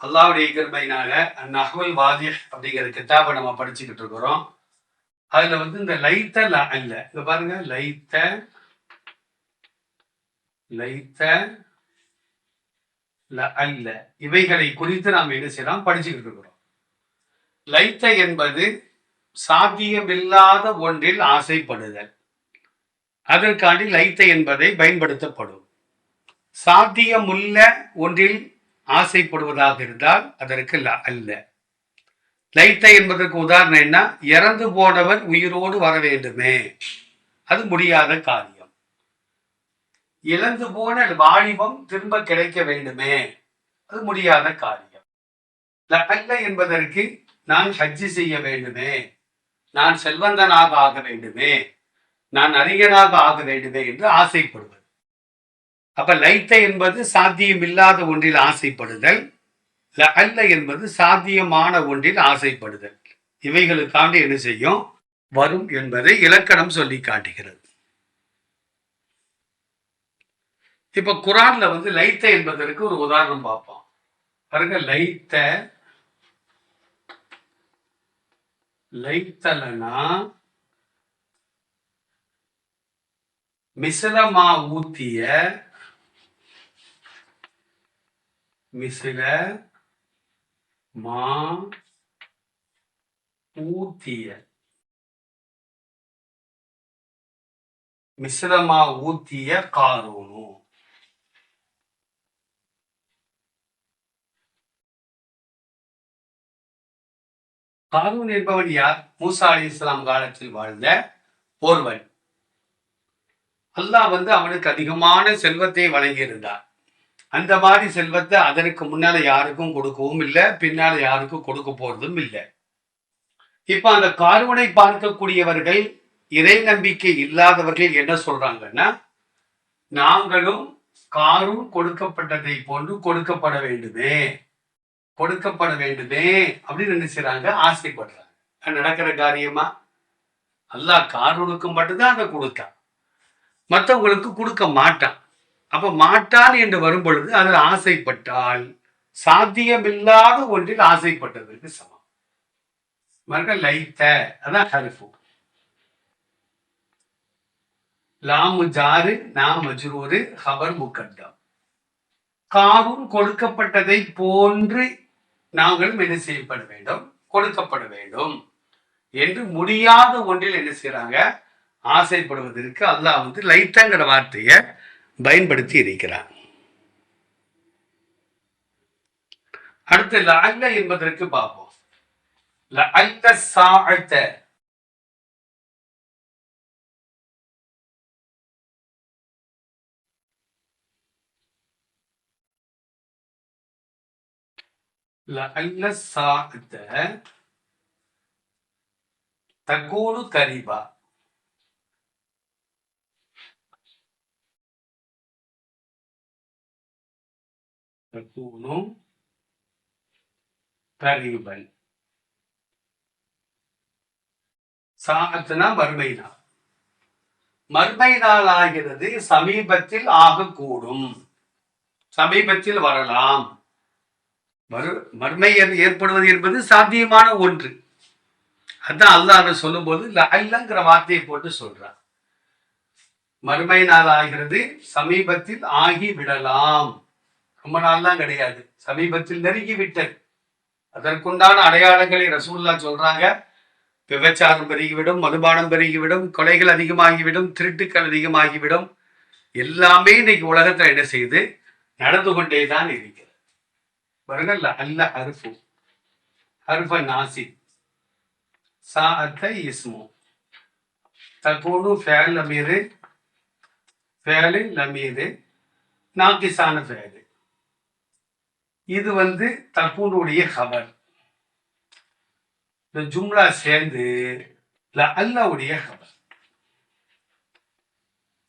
அல்லாவுடைய கிருமையினால நஹ்வல் வாதி அப்படிங்கிற கிதாபை நம்ம படிச்சுக்கிட்டு இருக்கிறோம். அதுல வந்து இந்த லைத்த அல்ல. இங்க பாருங்க. லைத்த லைத்த அல்ல. இவைகளை குறித்து நாம் என்ன செய்யலாம்? படிச்சுக்கிட்டு இருக்கிறோம். லைத்த என்பது சாத்தியமில்லாத ஒன்றில் ஆசைப்படுதல். அதற்காண்டி லைத்த என்பதை பயன்படுத்தப்படும். சாத்தியமுள்ள ஒன்றில் ஆசைப்படுவதாக இருந்தால் அதற்கு ல அல்ல. லைத்த என்பதற்கு உதாரணம் என்ன? இறந்து போனவர் உயிரோடு வர வேண்டுமே. அது முடியாத காரியம். இழந்து போன வாலிபம் திரும்ப கிடைக்க வேண்டுமே. அது முடியாத காரியம். ல அல்ல என்பதற்கு நான் ஹஜ்ஜி செய்ய வேண்டுமே. நான் செல்வந்தனாக ஆக வேண்டுமே. நான் அறிஞனாக ஆக வேண்டுமே என்று ஆசைப்படுவது. அப்ப லைத்த என்பது சாத்தியம் இல்லாத ஒன்றில் ஆசைப்படுதல் அல்ல என்பது சாத்தியமான ஒன்றில் ஆசைப்படுதல். இவைகளுக்காண்டு என்ன செய்யும்? வரும் என்பதை இலக்கணம் சொல்லி காட்டுகிறது. இப்ப குரான்ல வந்து லைத்த என்பதற்கு ஒரு உதாரணம் பார்ப்போம். பாருங்க லைத்த லைத்தலனா மிசலமா ஊத்திய மிசில மா ஊத்திய. மிசிரமா ஊத்திய காரூனு. காரூன் என்பவன் யார்? மூசா அலி இஸ்லாம் காலத்தில் வாழ்ந்த ஒருவன். அல்லாஹ் வந்து அவனுக்கு அதிகமான செல்வத்தை வழங்கியிருந்தார் அந்த மாதிரி செல்வத்தை அதற்கு முன்னால யாருக்கும் கொடுக்கவும் இல்லை பின்னால யாருக்கும் கொடுக்க போறதும் இல்லை. இப்ப அந்த கார்வனை பார்க்கக்கூடியவர்கள் இறை நம்பிக்கை இல்லாதவர்கள் என்ன சொல்றாங்கன்னா நாங்களும் காரும் கொடுக்கப்பட்டதை போன்று கொடுக்கப்பட வேண்டுமே கொடுக்கப்பட வேண்டுமே அப்படின்னு நினைச்சுறாங்க ஆசைப்படுறாங்க. நடக்கிற காரியமா? அல்லாஹ் காரூனுக்கு மட்டும்தான் அதை கொடுத்தான் மற்றவங்களுக்கு கொடுக்க மாட்டான். அப்ப மாட்டாள் என்று வரும் பொழுது அதில் ஆசைப்பட்டால் சாத்தியமில்லாத ஒன்றில் ஆசைப்பட்டதற்கு சமம். மறுக்க லைத்த அதான் ஹரிஃபு. லாமு ஜாரு நாம் மஜ்ரூரு ஹபர் முக்கட்டம் காவும் கொடுக்கப்பட்டதை போன்று நாங்களும் என்ன செய்யப்பட வேண்டும்? கொடுக்கப்பட வேண்டும். என்று முடியாத ஒன்றில் என்ன செய்யறாங்க ஆசைப்படுவதற்கு அல்லாஹ் வந்து லைத்தங்கிற வார்த்தையை பயன்படுத்தி இருக்கிறார் அடுத்து லஅல்ல என்பதற்கு பார்ப்போம். லஅல்ல சாஅத. லஅல்ல சாஅத்த தகூனு கரிபா. تكون قريبا சாஅத்துனா மறுமை நாள் மறுமை நாள் ஆகிறது சமீபத்தில் ஆகக்கூடும் சமீபத்தில் வரலாம் மறு மறுமை ஏற்- ஏற்படுவது என்பது சாத்தியமான ஒன்று அதான் அல்லாஹ் அதை சொல்லும்போது லஅல்லங்கிற வார்த்தையை போட்டு சொல்றான் மறுமை நாள் ஆகிறது சமீபத்தில் ஆகி விடலாம் ரொம்ப நாள்லாம் கிடையாது. சமீபத்தில் நெருங்கி விட்டது அதற்குண்டான அடையாளங்களை ரசூல்லா சொல்றாங்க. விபச்சாரம் பெருகிவிடும் மதுபானம் பெருகிவிடும் கொலைகள் அதிகமாகிவிடும் திருட்டுக்கள் அதிகமாகிவிடும். எல்லாமே இன்னைக்கு உலகத்துல என்ன செய்து நடந்து கொண்டே தான் இருக்கிறது. பாருங்கள் அல்ல அருஃபு. அருஃப நாசி. சாஅத்த இஸ்மு. தகூனு ஃபேல் அமீரு ஃபேலு லமீரு நாக்கிசான ஃபேலு. இது வந்து தகூனுடைய ஹபர் இந்த ஜும்லா சேர்ந்து அல்லாவுடைய கபர்.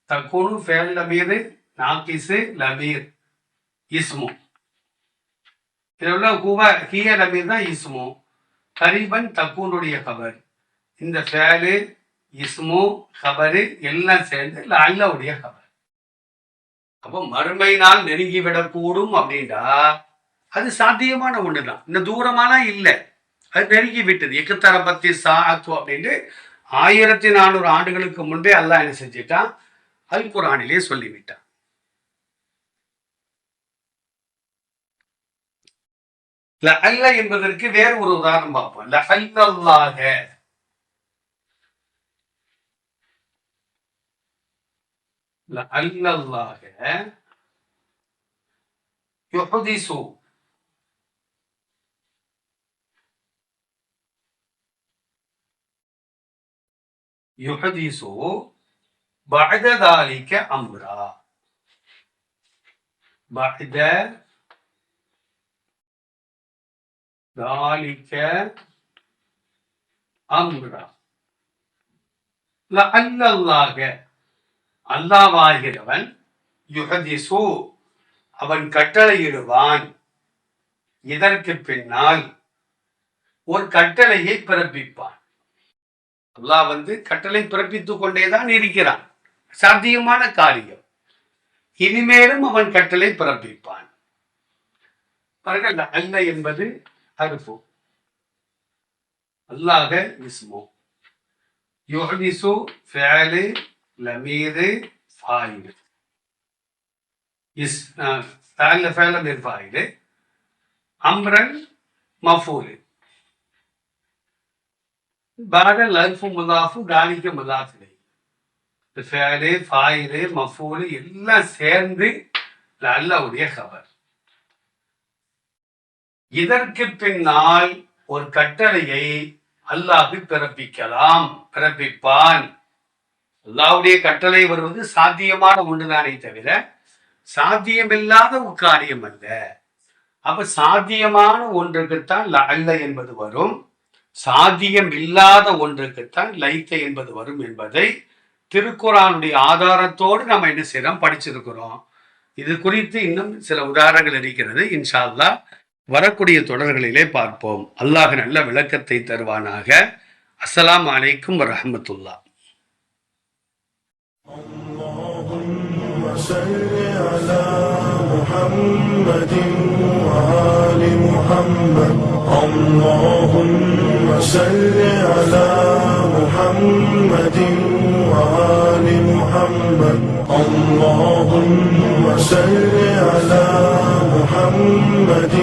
தக்குனு ஃபேல் லமீர் நாக்கிசு லமீர் இஸ்மு. இதெல்லாம் உள்ள ஹிய லமீர் தான் இஸ்மு. கரிபன் தக்கூனுடைய கபர். இந்த ஃபேலு இஸ்மு கபரு எல்லாம் சேர்ந்து அல்லாவுடைய கபர். அப்போ மறுமை நாள் நெருங்கி விடக்கூடும் அப்படின்டா அது சாத்தியமான ஒண்ணுதான். இந்த தூரமாலாம் இல்லை. அது நெருங்கி விட்டது. எக்கத்தர பத்தி சாத்து அப்படின்ட்டு ஆயிரத்தி நானூறு ஆண்டுகளுக்கு முன்பே அல்லாஹ் என்ன செஞ்சிட்டான்? அல் குரானிலே சொல்லிவிட்டான். அல்ல என்பதற்கு வேறு ஒரு உதாரணம் பார்ப்போம். லஹல்லாக அல்லல்லாக யுஹதிசு யுஹதிசு بعد ذلك أمرا بعد ذلك أمرا لعل الله அல்லாவாகிறவன் யுகதிசு அவன் கட்டளையிடுவான் இதற்கு பின்னால் ஒரு கட்டளையை பிறப்பிப்பான் அல்லாஹ் வந்து கட்டளை பிறப்பித்துக் கொண்டேதான் இருக்கிறான். சாத்தியமான காரியம். இனிமேலும் அவன் கட்டளை பிறப்பிப்பான். பாருங்கள் அல்ல என்பது அறுப்பு அல்லாஹ இஸ்மு. யுஹதிசு ஃபேலு லமீது ஃபாயிலு. இஸ் ஃபேல ஃபேல மீர் ஃபாயிலு. அம்ரன் மஃபூலு. بعد الألف مضاف ذلك مضاف إليه ஃபேலு ஃபாயிலு மஃபூலு எல்லாம் சேர்ந்து அல்லாவுடைய கபர் இதற்கு பின்னால் ஒரு கட்டளையை அல்லாஹ் பிறப்பிக்கலாம் பிறப்பிப்பான் அல்லாவுடைய கட்டளை வருவது சாத்தியமான ஒன்றுதானே தவிர சாத்தியமில்லாத ஒரு காரியம் அல்ல அப்ப சாத்தியமான ஒன்றுக்குத்தான் அல்ல என்பது வரும் சாத்தியம் இல்லாத ஒன்றுக்குத்தான் லைத்த என்பது வரும் என்பதை திருக்குறானுடைய ஆதாரத்தோடு நம்ம என்ன செய்யறோம் படிச்சிருக்கிறோம் இது குறித்து இன்னும் சில உதாரணங்கள் இருக்கிறது இன்ஷா அல்லாஹ் வரக்கூடிய தொடர்களிலே பார்ப்போம் அல்லாஹ் நல்ல விளக்கத்தை தருவானாக அஸ்ஸலாமு அலைக்கும் வரஹமத்துல்லா اللهم صل على محمد وآل محمد اللهم صل على محمد وآل محمد. اللهم صل على محمد